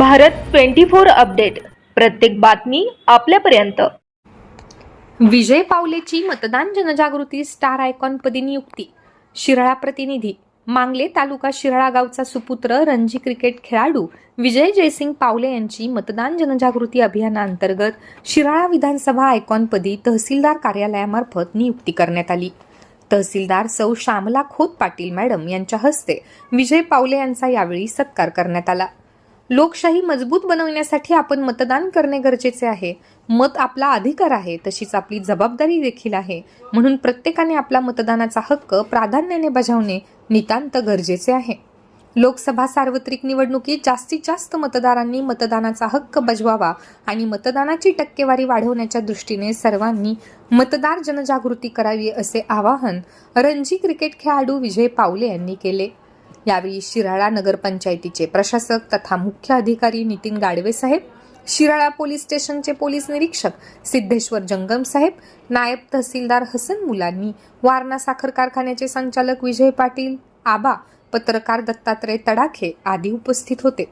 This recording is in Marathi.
Bharat twenty four update. प्रत्येक बातमी आपल्यापर्यंत. विजय पावलेची मतदान जनजागृती स्टार आयकॉनपदी नियुक्ती. शिराळा प्रतिनिधी. मांगले तालुका शिराळा गावचा सुपुत्र रणजी क्रिकेट खेळाडू विजय जयसिंग पावले यांची मतदान जनजागृती अभियानाअंतर्गत शिराळा विधानसभा आयकॉनपदी तहसीलदार कार्यालयामार्फत नियुक्ती करण्यात आली. तहसीलदार सौ श्यामला खोत पाटील मॅडम यांच्या हस्ते विजय पावले यांचा यावेळी सत्कार करण्यात आला. लोकशाही मजबूत बनवण्यासाठी आपण मतदान करणे गरजेचे आहे. मत आपला अधिकार आहे तशीच आपली जबाबदारी देखील आहे. म्हणून प्रत्येकाने आपला मतदानाचा हक्क प्राधान्याने बजावणे नितांत गरजेचे आहे. लोकसभा सार्वत्रिक निवडणुकीत जास्तीत जास्त मतदारांनी मतदानाचा हक्क बजवावा आणि मतदानाची टक्केवारी वाढवण्याच्या दृष्टीने सर्वांनी मतदार जनजागृती करावी असे आवाहन रणजी क्रिकेट खेळाडू विजय पावले यांनी केले. यावेळी शिराळा नगरपंचायतीचे प्रशासक तथा मुख्य अधिकारी नितीन गाडवे साहेब शिराळा पोलीस स्टेशनचे पोलीस निरीक्षक सिद्धेश्वर जंगम साहेब नायब तहसीलदार हसन मुलांनी वारणा साखर कारखान्याचे संचालक विजय पाटील आबा पत्रकार दत्तात्रय तडाखे आदी उपस्थित होते.